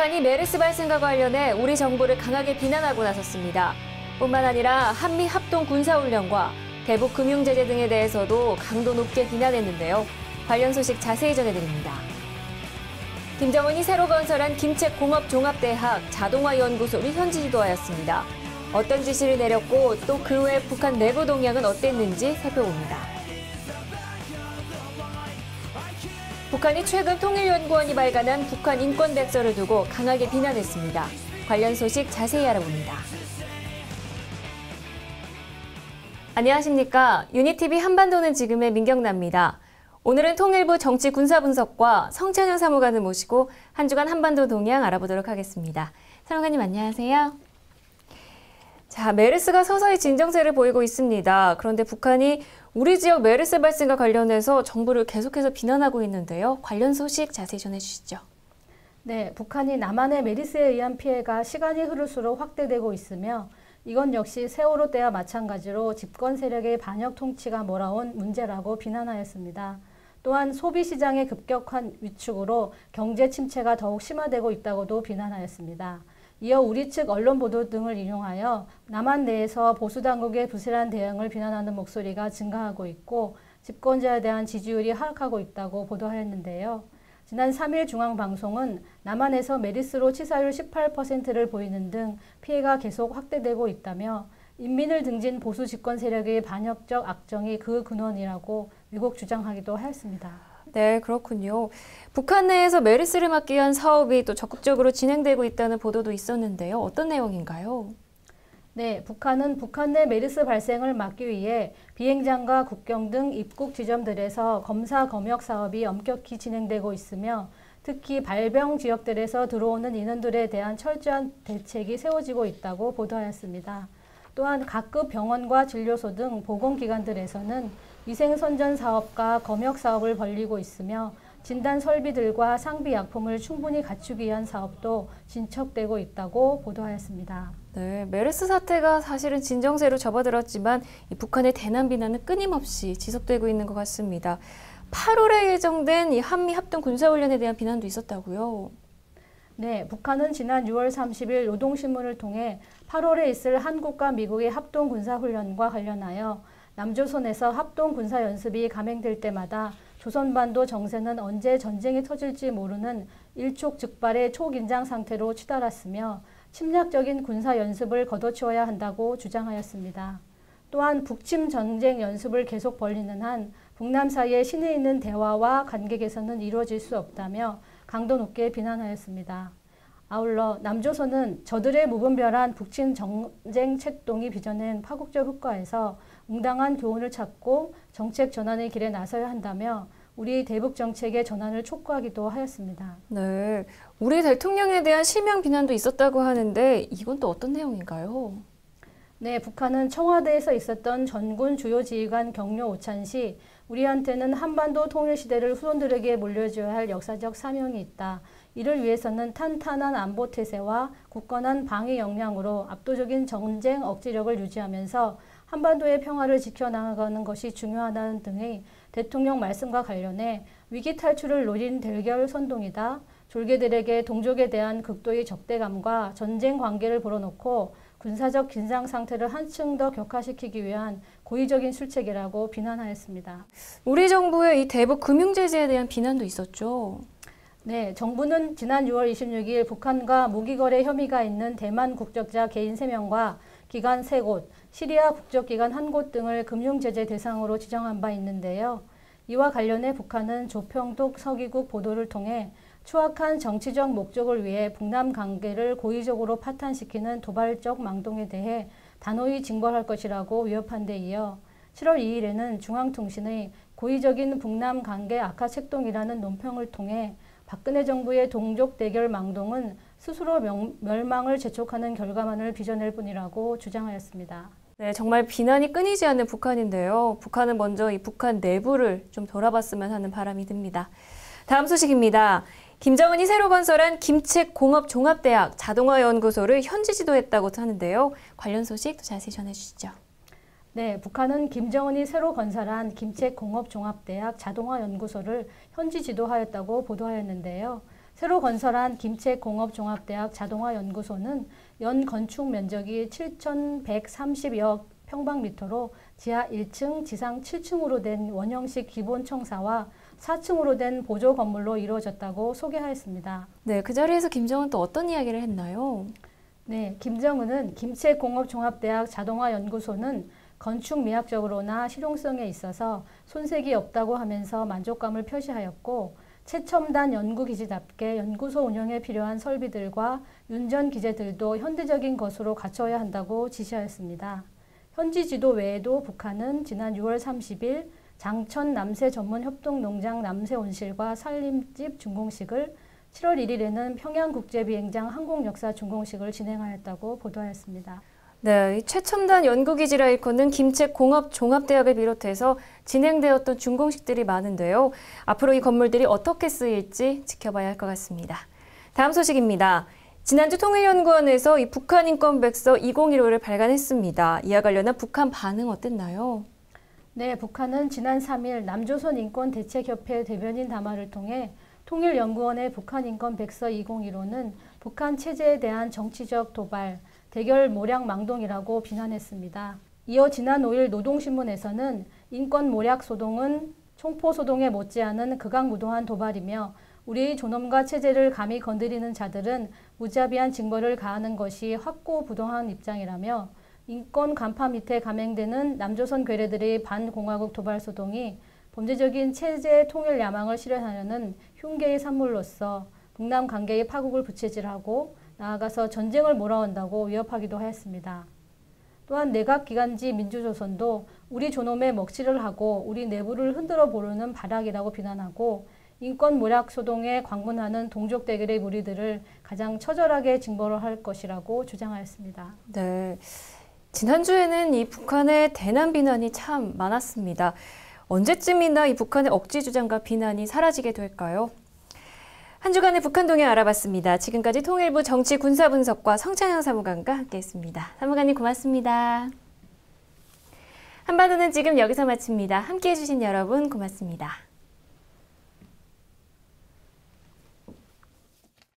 북한이 메르스 발생과 관련해 우리 정부를 강하게 비난하고 나섰습니다. 뿐만 아니라 한미 합동 군사훈련과 대북 금융제재 등에 대해서도 강도 높게 비난했는데요. 관련 소식 자세히 전해드립니다. 김정은이 새로 건설한 김책공업종합대학 자동화연구소를 현지 지도하였습니다. 어떤 지시를 내렸고 또 그 외 북한 내부 동향은 어땠는지 살펴봅니다. 북한이 최근 통일연구원이 발간한 북한 인권백서를 두고 강하게 비난했습니다. 관련 소식 자세히 알아봅니다. 안녕하십니까. 유니티비 한반도는 지금의 민경나입니다. 오늘은 통일부 정치 군사 분석과 성찬영 사무관을 모시고 한 주간 한반도 동향 알아보도록 하겠습니다. 사무관님 안녕하세요. 자, 메르스가 서서히 진정세를 보이고 있습니다. 그런데 북한이 우리 지역 메르스 발생과 관련해서 정부를 계속해서 비난하고 있는데요. 관련 소식 자세히 전해주시죠. 네, 북한이 남한의 메르스에 의한 피해가 시간이 흐를수록 확대되고 있으며 이건 역시 세월호 때와 마찬가지로 집권 세력의 반역 통치가 몰아온 문제라고 비난하였습니다. 또한 소비 시장의 급격한 위축으로 경제 침체가 더욱 심화되고 있다고도 비난하였습니다. 이어 우리 측 언론 보도 등을 인용하여 남한 내에서 보수 당국의 부실한 대응을 비난하는 목소리가 증가하고 있고 집권자에 대한 지지율이 하락하고 있다고 보도하였는데요. 지난 3일 중앙방송은 남한에서 메리스로 치사율 18%를 보이는 등 피해가 계속 확대되고 있다며 인민을 등진 보수 집권 세력의 반역적 악정이 그 근원이라고 미국 주장하기도 하였습니다. 네, 그렇군요. 북한 내에서 메리스를 막기 위한 사업이 또 적극적으로 진행되고 있다는 보도도 있었는데요. 어떤 내용인가요? 네, 북한은 북한 내 메르스 발생을 막기 위해 비행장과 국경 등 입국 지점들에서 검사 검역 사업이 엄격히 진행되고 있으며 특히 발병 지역들에서 들어오는 인원들에 대한 철저한 대책이 세워지고 있다고 보도하였습니다. 또한 각급 병원과 진료소 등 보건기관들에서는 위생선전 사업과 검역 사업을 벌리고 있으며 진단 설비들과 상비 약품을 충분히 갖추기 위한 사업도 진척되고 있다고 보도하였습니다. 네, 메르스 사태가 사실은 진정세로 접어들었지만 북한의 대남 비난은 끊임없이 지속되고 있는 것 같습니다. 8월에 예정된 이 한미 합동 군사훈련에 대한 비난도 있었다고요. 네, 북한은 지난 6월 30일 노동신문을 통해 8월에 있을 한국과 미국의 합동 군사훈련과 관련하여 남조선에서 합동 군사 연습이 감행될 때마다 조선반도 정세는 언제 전쟁이 터질지 모르는 일촉즉발의 초긴장 상태로 치달았으며 침략적인 군사 연습을 거둬치워야 한다고 주장하였습니다. 또한 북침 전쟁 연습을 계속 벌리는 한 북남 사이에 신의 있는 대화와 관계 개선은 이루어질 수 없다며 강도 높게 비난하였습니다. 아울러 남조선은 저들의 무분별한 북침 전쟁 책동이 빚어낸 파국적 효과에서 응당한 교훈을 찾고 정책 전환의 길에 나서야 한다며 우리 대북 정책의 전환을 촉구하기도 하였습니다. 네, 우리 대통령에 대한 실명 비난도 있었다고 하는데 이건 또 어떤 내용인가요? 네, 북한은 청와대에서 있었던 전군 주요 지휘관 격려 오찬 시 우리한테는 한반도 통일 시대를 후손들에게 물려줘야 할 역사적 사명이 있다. 이를 위해서는 탄탄한 안보 태세와 굳건한 방위 역량으로 압도적인 전쟁 억지력을 유지하면서 한반도의 평화를 지켜나가는 것이 중요하다는 등의 대통령 말씀과 관련해 위기 탈출을 노린 대결 선동이다. 졸개들에게 동족에 대한 극도의 적대감과 전쟁 관계를 불어넣고 군사적 긴장 상태를 한층 더 격화시키기 위한 고의적인 술책이라고 비난하였습니다. 우리 정부의 이 대북 금융 제재에 대한 비난도 있었죠. 네, 정부는 지난 6월 26일 북한과 무기 거래 혐의가 있는 대만 국적자 개인 3명과 기관 3곳, 시리아 국적기관 한 곳 등을 금융제재 대상으로 지정한 바 있는데요. 이와 관련해 북한은 조평독 서기국 보도를 통해 추악한 정치적 목적을 위해 북남 관계를 고의적으로 파탄시키는 도발적 망동에 대해 단호히 징벌할 것이라고 위협한 데 이어 7월 2일에는 중앙통신의 고의적인 북남 관계 악화 책동이라는 논평을 통해 박근혜 정부의 동족 대결 망동은 스스로 명, 멸망을 재촉하는 결과만을 빚어낼 뿐이라고 주장하였습니다. 네, 정말 비난이 끊이지 않는 북한인데요. 북한은 먼저 이 북한 내부를 좀 돌아봤으면 하는 바람이 듭니다. 다음 소식입니다. 김정은이 새로 건설한 김책 공업종합대학 자동화연구소를 현지 지도했다고 하는데요. 관련 소식 더 자세히 전해주시죠. 네, 북한은 김정은이 새로 건설한 김책 공업종합대학 자동화연구소를 현지 지도하였다고 보도하였는데요. 새로 건설한 김책공업종합대학 자동화연구소는 연 건축 면적이 7,130여 평방미터로 지하 1층, 지상 7층으로 된 원형식 기본 청사와 4층으로 된 보조 건물로 이루어졌다고 소개하였습니다. 네, 그 자리에서 김정은 또 어떤 이야기를 했나요? 네, 김정은은 김책공업종합대학 자동화연구소는 건축 미학적으로나 실용성에 있어서 손색이 없다고 하면서 만족감을 표시하였고 최첨단 연구기지답게 연구소 운영에 필요한 설비들과 윤전 기재들도 현대적인 것으로 갖춰야 한다고 지시하였습니다. 현지 지도 외에도 북한은 지난 6월 30일 장천 남새 전문 협동농장 남새 온실과 살림집 준공식을 7월 1일에는 평양국제비행장 항공역사 준공식을 진행하였다고 보도하였습니다. 네, 이 최첨단 연구기지라 일컫는 김책공업종합대학을 비롯해서 진행되었던 준공식들이 많은데요. 앞으로 이 건물들이 어떻게 쓰일지 지켜봐야 할 것 같습니다. 다음 소식입니다. 지난주 통일연구원에서 이 북한 인권 백서 2015를 발간했습니다. 이와 관련한 북한 반응 어땠나요? 네, 북한은 지난 3일 남조선 인권대책협회 대변인 담화를 통해 통일연구원의 북한 인권 백서 2015는 북한 체제에 대한 정치적 도발, 대결 모략 망동이라고 비난했습니다. 이어 지난 5일 노동신문에서는 인권 모략 소동은 총포 소동에 못지않은 극악무도한 도발이며 우리 존엄과 체제를 감히 건드리는 자들은 무자비한 징벌을 가하는 것이 확고부동한 입장이라며 인권 간파 밑에 감행되는 남조선 괴뢰들의 반공화국 도발 소동이 범죄적인 체제 통일 야망을 실현하려는 흉계의 산물로서 북남 관계의 파국을 부채질하고 나아가서 전쟁을 몰아온다고 위협하기도 하였습니다. 또한 내각기관지 민주조선도 우리 존엄에 먹칠을 하고 우리 내부를 흔들어 보려는 발악이라고 비난하고 인권 모략 소동에 광문하는 동족 대결의 무리들을 가장 처절하게 징벌을 할 것이라고 주장하였습니다. 네. 지난주에는 이 북한의 대남 비난이 참 많았습니다. 언제쯤이나 이 북한의 억지 주장과 비난이 사라지게 될까요? 한 주간의 북한 동향 알아봤습니다. 지금까지 통일부 정치 군사 분석과 성찬영 사무관과 함께했습니다. 사무관님 고맙습니다. 한반도는 지금 여기서 마칩니다. 함께해 주신 여러분 고맙습니다.